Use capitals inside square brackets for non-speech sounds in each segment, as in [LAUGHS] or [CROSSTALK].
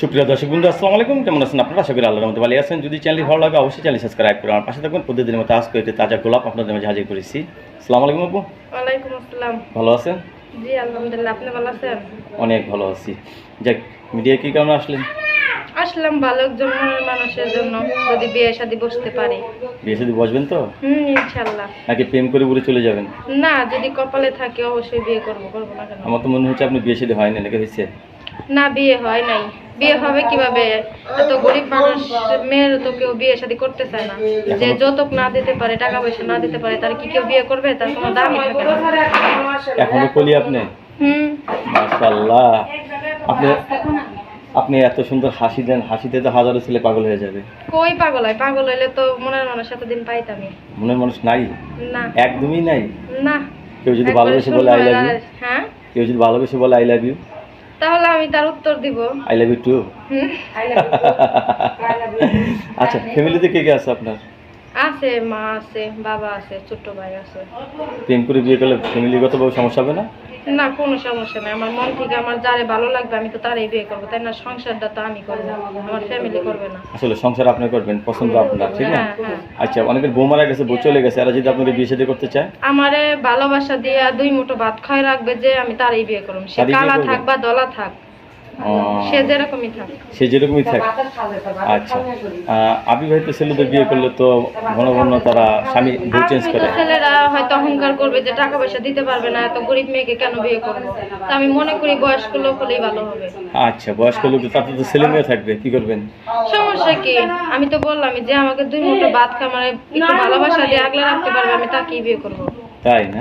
সুপ্রিয় দর্শক বন্ধু আসসালামু আলাইকুম। কেমন আছেন আপনারা? আশা করি আল্লাহর মতো ভালো আছেন। যদি চ্যানেল ভালো লাগে অবশ্যই চ্যানেল সাবস্ক্রাইব করে আমার পাশে থাকুন প্রতিদিনের মতো আজকে একটি তাজা গোলাপ আপনাদের মাঝে হাজির করেছি। আসসালামু আলাইকুম আপু। ওয়ালাইকুম আসসালাম। ভালো আছেন? জি আলহামদুলিল্লাহ। আপনি ভালো আছেন? অনেক ভালো আছি। যাক মিডিয়া কী কারণে আসলেন? আসলাম ভালো একজন মানুষের জন্য যদি বিয়ে শাদী বসতে পারি। বিয়ে সাথে বসবেন তো? হুম ইনশাআল্লাহ। নাকি প্রেম করে উড়ে চলে যাবেন? না যদি কপালে থাকে অবশ্যই বিয়ে করব করব না কেন? আমার তো মনে হচ্ছে আপনি বিয়ে সাথে হয়নি নাকি হয়েছে? না বিয়ে হয় নাই। বিয়ে হবে কীভাবে? এত গরিব মানুষ মেয়ের তো কেউ বিয়ে শাদী করতে চায় না। যে যৌতুক না দিতে পারে টাকা পয়সা না দিতে পারে তার কি কেউ বিয়ে করবে? তার কোনো দামই থাকে না। এখনও কলি আপনি? হুম। মাশাল্লাহ আপনি আপনি এত সুন্দর হাসি দেন হাসিতে তো হাজারো ছেলে পাগল হয়ে যাবে। কই পাগল হয়? পাগল হইলে তো মনের মানুষ এতদিন পাইতামই। মনের মানুষ নাই? না। একদমই নাই? না। কেউ যদি ভালোবেসে বলে আই লাভ ইউ হ্যাঁ? কেউ যদি ভালোবেসে বলে আই লাভ ইউ তাহলে আমি তার উত্তর দিব। I love you too hmm? [LAUGHS] আচ্ছা ফ্যামিলিতে কে কে আছে আপনার? আছে মা আছে বাবা আছে ছোট ভাই আছে। প্রেম করে বিয়ে করলে ফ্যামিলিগতভাবে সমস্যা হবে না? না কোনো সমস্যা নাই। আমার মন থেকে আমার যারে ভালো লাগবে আমি তো তারই বিয়ে করব তাই না? সংসারটা তো আমি করব আমার ফ্যামিলি করবে না। আসলে সংসার আপনি করবেন পছন্দ আপনার ঠিক না? হ্যাঁ হ্যাঁ। আচ্ছা অনেকের বউ মারা গেছে বউ চলে গেছে এরা যদি আপনাকে বিয়ে শাদী করতে চায়? আমারে ভালোবাসা দিয়ে দুই মুঠো ভাত খাই রাখবে যে আমি তারই বিয়ে করব সে কালা থাক বা দলা থাক সে যেরকমই থাক। সে যেরকমই থাকে। আচ্ছা। অবিবাহিত ছেলেদের বিয়ে করলে তো ঘন ঘন তারা স্বামী বউ চেঞ্জ করে। ছেলেরা হয়তো অহংকার করবে যে টাকা পয়সা দিতে পারবে না এত গরিব মেয়েকে কেন বিয়ে করব? তা আমি মনে করি বয়স্ক লোক হলেই ভালো হবে। আচ্ছা বয়স্ক লোক তাতে তো ছেলে মেয়ে থাকবে কি করবেন? সমস্যা কি? আমি তো বললামই যে আমাকে দুই মুঠো ভাত খামারে একটু ভালোবাসা দিয়ে আগলে রাখতে পারবে আমি তাকেই বিয়ে করব। তাই না?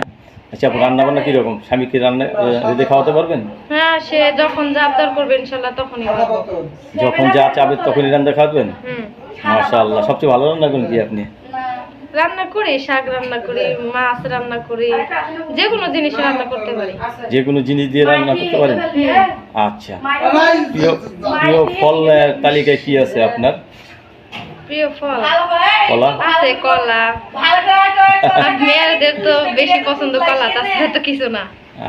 আচ্ছা আপনি রান্না বান্না কীরকম স্বামীকে রান্না রেঁধে খাওয়াতে পারবেন? হ্যাঁ সে যখন যা আবদার করবে ইনশাল্লাহ তখনই যখন যা চাবে তখনই রান্না খাওয়াবেন? হুম। মাশাআল্লাহ। সবচেয়ে ভালো রান্না করেন কি আপনি? রান্না করি শাক রান্না করি মাছ রান্না করি যে কোনো জিনিস রান্না করতে পারি। যে কোনো জিনিস দিয়ে রান্না করতে পারেন? আচ্ছা। প্রিয় প্রিয় ফল আহ, তালিকায় কি আছে আপনার? প্রিয় ফল। কলা? আছে কলা। মেয়েদের তো বেশি পছন্দ কলা তাছাড়া তো কিছু না।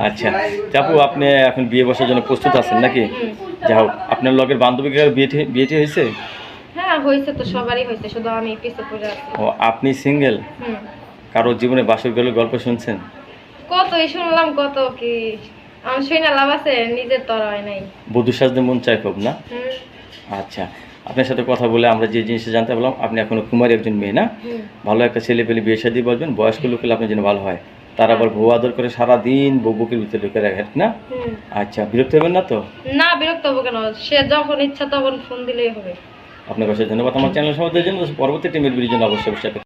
আচ্ছা চাপু আপনি এখন বিয়ে বসার জন্য প্রস্তুত আছেন নাকি। যা হোক আপনার লগের বান্ধবীকে বিয়েটি বিয়েটি হয়েছে? হ্যাঁ হয়েছে তো সবারই হয়েছে শুধু আমি পিছে পড়ে আছি। ও আপনি সিঙ্গেল? কারও জীবনে বাসর গেলে গল্প শুনছেন? কতই শুনলাম কত কি? আমি শুনে লাভ আছে নিজের তর হয় নাই। বধূ সাজতে মন চায় খুব না? আচ্ছা আপনার সাথে কথা বলে আমরা যে জিনিসটা জানতে পারলাম আপনি এখনও কুমারী একজন মেয়ে না? ভালো একটা ছেলে পেলে বিয়ে সাদি বলবেন বয়স্ক লোক হলে আপনার জন্য ভালো হয়। তার আবার বউ আদর করে সারাদিন বউ বুকের ভিতরে ঢুকে রাখে না? আচ্ছা বিরক্ত হবেন না তো? না বিরক্ত হব কেন? সে যখন ইচ্ছা তখন ফোন দিলেই হবে। আপনার কাছে ধন্যবাদ। আমার চ্যানেল সমাজের জন্য পরবর্তী টিমের অবশ্যই অবশ্যই